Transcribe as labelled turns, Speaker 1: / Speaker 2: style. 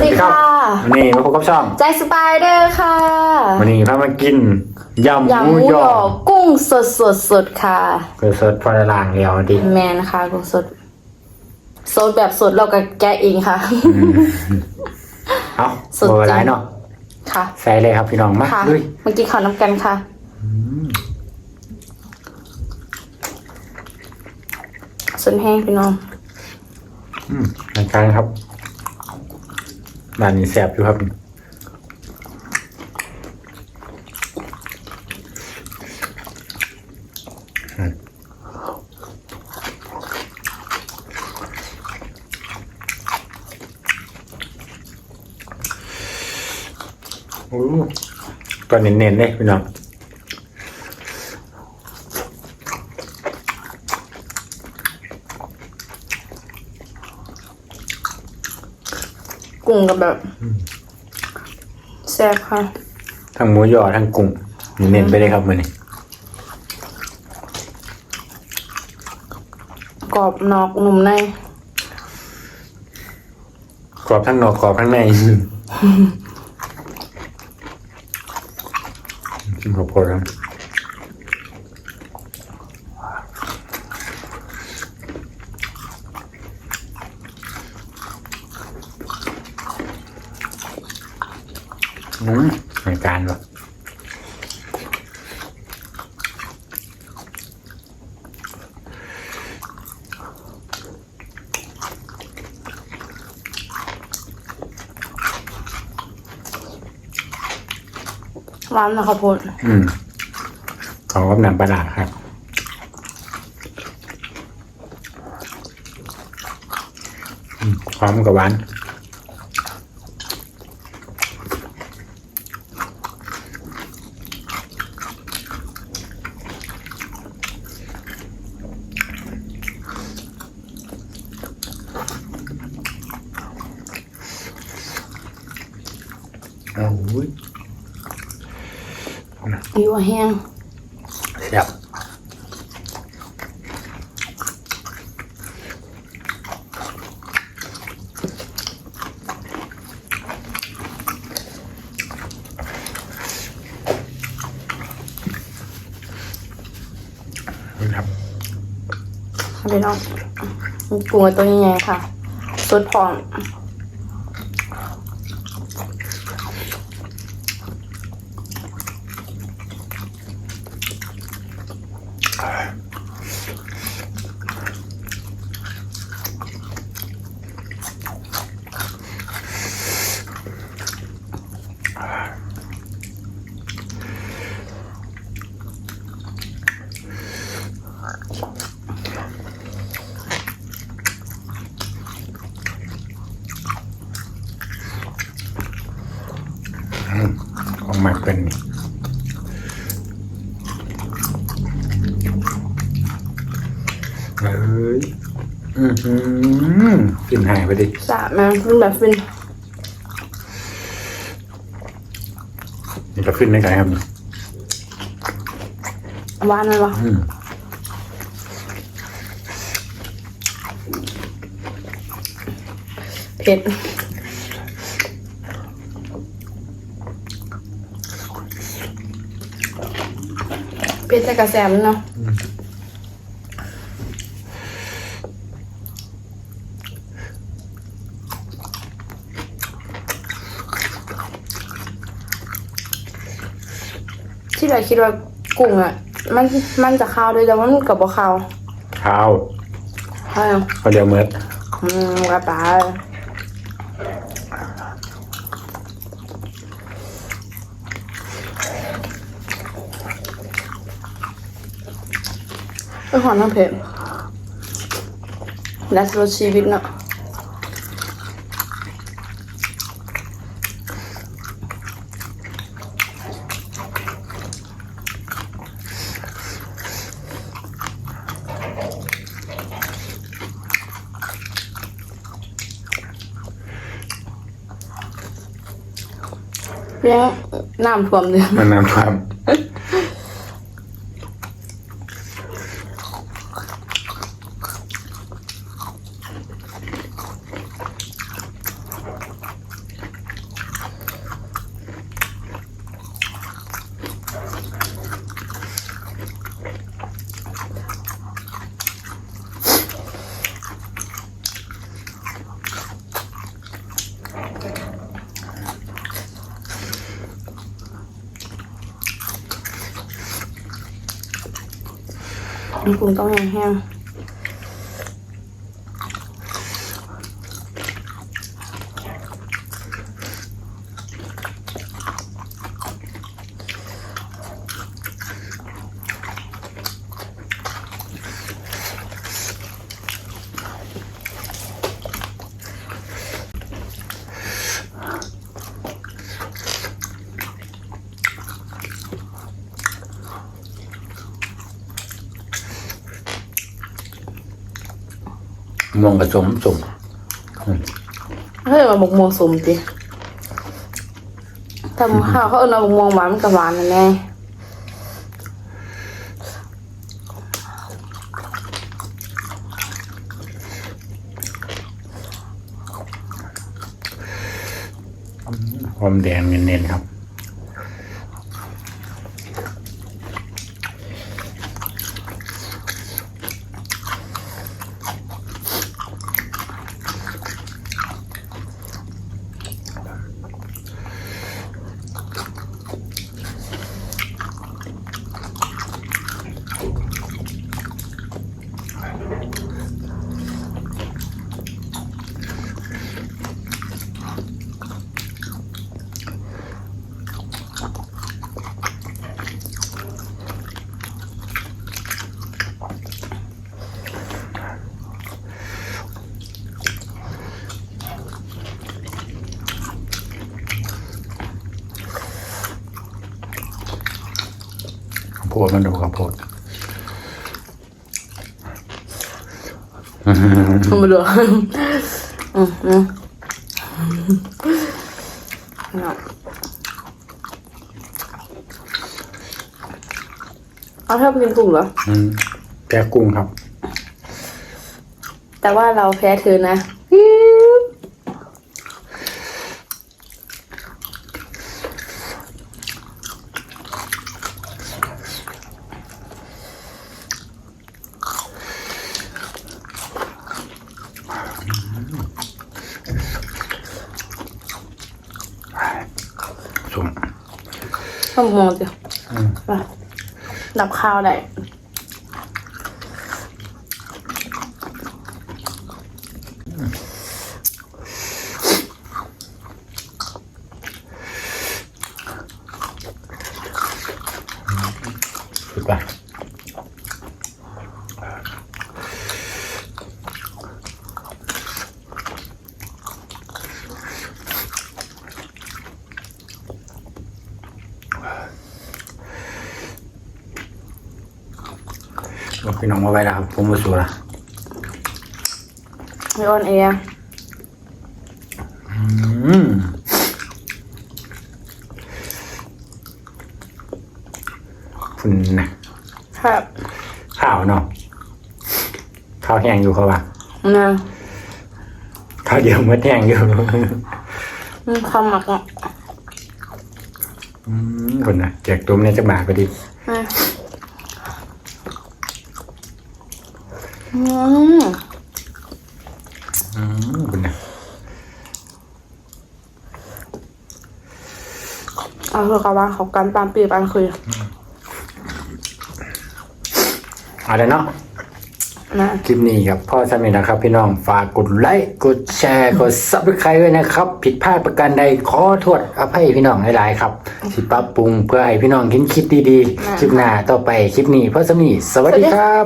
Speaker 1: วัสดีค่ะ
Speaker 2: วันนี้มาพบกับช่อง
Speaker 1: ใจสไปเดอร์ค่ะ
Speaker 2: วันนี้พามากินยำ
Speaker 1: ยำ
Speaker 2: ห
Speaker 1: ห
Speaker 2: มู
Speaker 1: มู
Speaker 2: ย
Speaker 1: หย
Speaker 2: อ
Speaker 1: อกุ้งสดสดสดค่ะ
Speaker 2: เกิดสดพอละลางเดียวดิ
Speaker 1: แมนค่ะกุ้งสดสดแบบสดเราก็แกะเองค่ะ
Speaker 2: เอา
Speaker 1: สด
Speaker 2: โบ
Speaker 1: จริง
Speaker 2: ราณเนาะ
Speaker 1: ค่ะ
Speaker 2: ใส่เลยครับพี่น้องมา
Speaker 1: ค่ะ
Speaker 2: ลุย
Speaker 1: เมื่อกี้ขอน้ำกันค่ะส่วนแห้งพี่น้อง
Speaker 2: อืมเหมือนกันครับ ร้านนี้แสบอยู่ครับโอ้ก็เน้นๆเลยพี่น้อง
Speaker 1: กุ้งกับแบบแซ่บค่ะ
Speaker 2: ทั้งหมูยอทั้งกุ้งเน้นๆไปเลยครับมือนี้
Speaker 1: กรอบนอกนุ่มใน
Speaker 2: กรอบทั้งนอกกรอบทั้งในชิมข้าวโพดครับ อืมเหมือนกันวะ
Speaker 1: ร้านนะข้าวโพด
Speaker 2: อืมของกับน้ำปลาร้าครับอืมพร้อมกับหวาน โอ้ย
Speaker 1: อยู่แห้ง
Speaker 2: แซ่บนี่ครับ
Speaker 1: พี่น้องกุ้งกับตัวใหญ่ๆค่ะสดพร้อม
Speaker 2: ของหมัก เป็นนี่เอ้ยอือหือกินหายไปดิ
Speaker 1: สะมันเป็นแบบฟิน
Speaker 2: นี่ก็ขึ้นได้ไงครับนี่
Speaker 1: หวานเลยวะ
Speaker 2: อืม
Speaker 1: เผ็ดเผ็ดแต่กระแสมนเนาะ ที่เราคิดว่ากุ้งอะ มันมันจะข้าวด้วยแต่ว่ามันกับบ่ข้าว
Speaker 2: ข้าว
Speaker 1: ใช่
Speaker 2: เขาเรียกเมือด
Speaker 1: อืมกระป๋าไปหอนน้ำเผ็ดและรสชีวิตเนาะ เลี้ยงน้ำท่วมเลย
Speaker 2: มันน้ำท่วม
Speaker 1: มันกุ้งต้
Speaker 2: มองผสมสม
Speaker 1: เฮ้ยมาบกม่วงสมจิแต่หมูข้าวเขาเอิญมาบกม่วงหวานมันกับหวานแน่
Speaker 2: ความแดงเน้นๆครับ วโพดมันดูข้าวโพด
Speaker 1: ๆมาดูอืมอืมเอาถ้าไปกินกุ้งเหรอ
Speaker 2: อืมแกะกุ้งครับ
Speaker 1: แต่ว่าเราแพ้เธอนะ
Speaker 2: สม
Speaker 1: ต้องมองสิ
Speaker 2: อืม
Speaker 1: ไปดับข้าวได้
Speaker 2: สุด บอกพี่น้องมาไว้แล้วครับ ผมมาสู้ละ
Speaker 1: ไม่ออนแอร์
Speaker 2: อืมคุณนะครับข้าวเนาะข้าวแห้งอยู่เขาว่า
Speaker 1: นะ
Speaker 2: ข้าวเดียวมัดแห้งอยู่
Speaker 1: อืมคำหมักอะ
Speaker 2: อืมคนนะแจกตัวมันจะบาทพอดี
Speaker 1: อะ อืม
Speaker 2: อืมคนนะ
Speaker 1: เอาเถอะกับว่าเขากันปามปีปานคุย
Speaker 2: เอาละเนาะ
Speaker 1: นะ
Speaker 2: คลิปนี้ครับพ่อสามีนะครับ พี่น้องฝากกดไลค์กดแชร์กดซับสไครต์ไว้นะครับ ผิดพลาดประการใดขอโทษอภัยพี่น้องหลายๆครับสิปรับปรุงเพื่อให้พี่น้องเห็นคลิปดีๆ คลิปหน้าต่อไปคลิปนี้พ่อสามีสวัสดีครับ